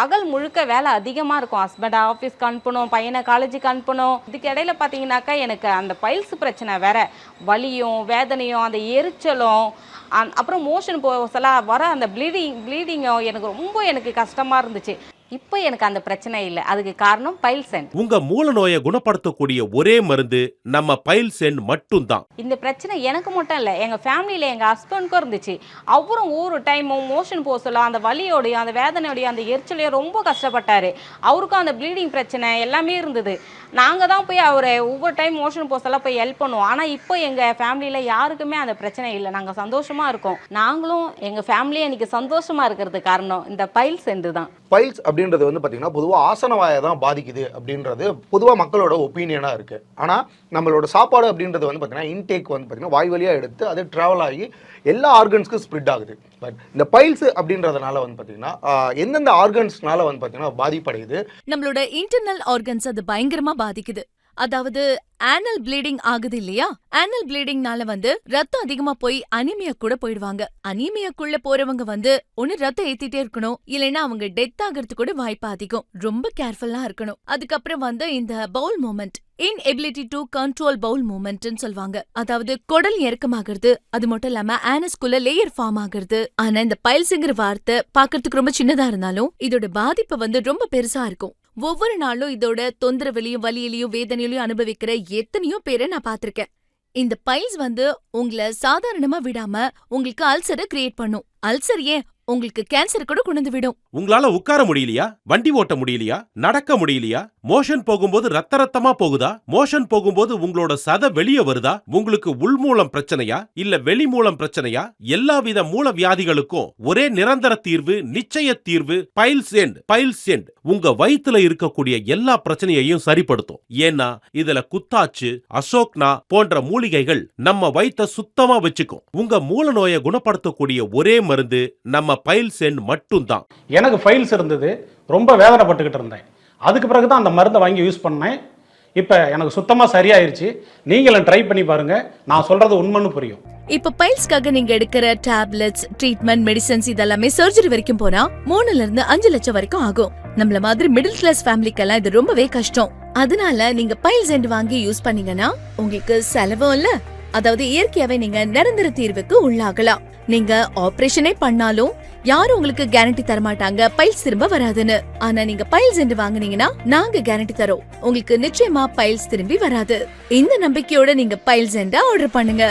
பகல் முழுக்க வேலை அதிகமாக இருக்கும். ஹஸ்பண்டை ஆஃபீஸ்க்கு அனுப்பணும் பையனை காலேஜுக்கு அனுப்பணும். இதுக்கு இடையில பார்த்தீங்கன்னாக்கா எனக்கு அந்த பைல்ஸ் பிரச்சனை வேற. வலியும் வேதனையும் அந்த எரிச்சலும் அப்புறம் மோஷன் போ சொல்ல வர அந்த ப்ளீடிங் ப்ளீடிங்கும் எனக்கு ரொம்ப எனக்கு கஷ்டமாக இருந்துச்சு. இப்போ எனக்கு அந்த பிரச்சனை இல்லை. அதுக்கு காரணம் பைல்சன் உங்க மூல நோயை குணப்படுத்தக்கூடிய ஒரே மருந்து நம்ம பைல் சென்ட் மட்டும்தான். இந்த பிரச்சனை எனக்கு மட்டும் இல்லை. எங்கள் ஃபேமிலியில் எங்கள் ஹஸ்பண்டுக்கும் இருந்துச்சு. அவரும் ஒவ்வொரு டைமும் மோஷன் போக சொல்ல அந்த வலியோடையும் அந்த வேதனையோடையும் அந்த எரிச்சலையும் ரொம்ப கஷ்டப்பட்டார். அவருக்கும் அந்த ப்ளீடிங் பிரச்சனை எல்லாமே இருந்தது. நாங்கள் தான் போய் அவரை ஒவ்வொரு டைம் மோஷன் போக சொல்ல போய் ஹெல்ப் பண்ணுவோம். ஆனால் இப்போ எங்கள் ஃபேமிலியில் யாருக்குமே அந்த பிரச்சனை இல்லை. நாங்கள் சந்தோஷமாக இருக்கோம். நாங்களும் எங்கள் ஃபேமிலியும் இன்னைக்கு சந்தோஷமாக இருக்கிறதுக்கு காரணம் இந்த பைல் சென்று தான். பைல்ஸ் அப்படின்றது வந்து பார்த்தீங்கன்னா பொதுவாக ஆசனவாயை தான் பாதிக்குது அப்படின்றது பொதுவாக மக்களோட ஒப்பீனியனாக இருக்குது ஆனால் நம்மளோட சாப்பாடு அப்படின்றது வந்து பார்த்தீங்கன்னா இன்டேக் வந்து பார்த்தீங்கன்னா வாய் வழியாக எடுத்து அது ட்ராவல் ஆகி எல்லா ஆர்கன்ஸ்க்கும் ஸ்ப்ரெட் ஆகுது. பட் இந்த பைல்ஸ் அப்படின்றதுனால வந்து பார்த்தீங்கன்னா எந்தெந்த ஆர்கன்ஸ்னால வந்து பார்த்தீங்கன்னா பாதிப்படையுது? நம்மளோட இன்டர்னல் ஆர்கன்ஸ் அது பயங்கரமா பாதிக்குது. அதாவது ஆனல் ப்ளீடிங் ஆகுது இல்லையா? ஆனல் ப்ளீடிங்னால வந்து ரத்தம் அதிகமா போய் அனிமியா கூட போயிடுவாங்க. அனிமியாக்குள்ள போறவங்க வந்து ஒன்னு ரத்தம் ஏத்திட்டே இருக்கணும். இல்லைன்னா அவங்க டெத் ஆகிறது கூட வாய்ப்பு அதிகம். ரொம்ப கேர்ஃபுல்லா இருக்கணும். அதுக்கப்புறம் வந்து இந்த bowel movement inability to control bowel மூமெண்ட்னு சொல்லுவாங்க. அதாவது குடல் இறக்கமாகிறது அது மட்டும் இல்லாம ஆனஸ்குள்ள லேயர் ஃபார்ம் ஆகுறது. ஆனா இந்த பைல்ஸுங்கிற வார்த்தை பாக்குறதுக்கு ரொம்ப சின்னதா இருந்தாலும் இதோட பாதிப்பு வந்து ரொம்ப பெருசா இருக்கும். ஒவ்வொரு நாளும் இதோட தொந்தரவுலையும் வலியிலையும் வேதனையிலையும் அனுபவிக்கிற எத்தனையோ பேரை நான் பார்த்திருக்கேன். இந்த பைல்ஸ் வந்து உங்களை சாதாரணமா விடாம உங்களுக்கு அல்சரை கிரியேட் பண்ணும். அல்சர் ஏன்? உங்களுக்கு கேன்சர் கூட கொண்டு விடும். உங்களால உட்கார முடியலையா? வண்டி ஓட்ட முடியலையா? நடக்க முடியலையா? மோஷன் போகும்போது ரத்த ரத்தமா போகுதா? மோஷன் போகும்போது உங்களோட சத வெளியே வருதா? உங்களுக்கு உள்மூலம் பிரச்சனையா? இல்ல வெளி மூலம் பிரச்சனையா? எல்லாவித மூல வியாதிகளுக்கும் ஒரே நிரந்தர தீர்வு நிச்சய தீர்வு பைல்ஸ் சென்ட் பைல்ஸ் சென்ட் உங்க வயிற்றுல இருக்கக்கூடிய எல்லா பிரச்சனையையும் சரிப்படுத்தும். ஏன்னா இதுல குத்தாச்சு அசோக்னா போன்ற மூலிகைகள் நம்ம வயிற்ற சுத்தமா வச்சுக்கும். உங்க மூல நோயை குணப்படுத்தக்கூடிய ஒரே மருந்து நம்ம பைல் சென்ட் மட்டும்தான். எனக்கு ஃபைல்ஸ் இருந்தது ரொம்ப வேதனைப்பட்டுக்கிட்டு இருந்தேன். அதுக்கு பிறகு தான் அந்த மருந்தை வாங்கி யூஸ் பண்ணேன். இப்போ எனக்கு சுத்தமாக சரியாயிருச்சு. நீங்களும் ட்ரை பண்ணி பாருங்க. நான் சொல்றது உண்மைன்னு புரியும். இப்ப பைல்ஸ்க்காக நீங்க எடுக்கிற டேப்லெட்ஸ் ட்ரீட்மெண்ட் மெடிசன்ஸ் இதெல்லாமே சர்ஜரி வரைக்கும் போனா மூணுல இருந்து அஞ்சு லட்சம் வரைக்கும் ஆகும். நம்மள மாதிரி மிடில் கிளாஸ் ஃபேமிலிக்கெல்லாம் இது ரொம்பவே கஷ்டம். அதனால நீங்க பைல்ஸ் எண்ட் வாங்கி யூஸ் பண்ணீங்கன்னா உங்களுக்கு செலவும் இல்ல. அதாவது இயற்கையாவே நீங்க நிரந்தர தீர்வுக்கு உள்ளாகலாம். நீங்க ஆபரேஷனே பண்ணாலும் யாரும் உங்களுக்கு கேரண்டி தரமாட்டாங்க. பைல்ஸ் திரும்ப வராதுன்னு. ஆனா நீங்க பைல்ஸ் என்று வாங்குனீங்கன்னா நாங்க கேரண்டி தரோம். உங்களுக்கு நிச்சயமா பைல்ஸ் திரும்பி வராது. இந்த நம்பிக்கையோட நீங்க பைல்ஸ் ஆர்டர் பண்ணுங்க.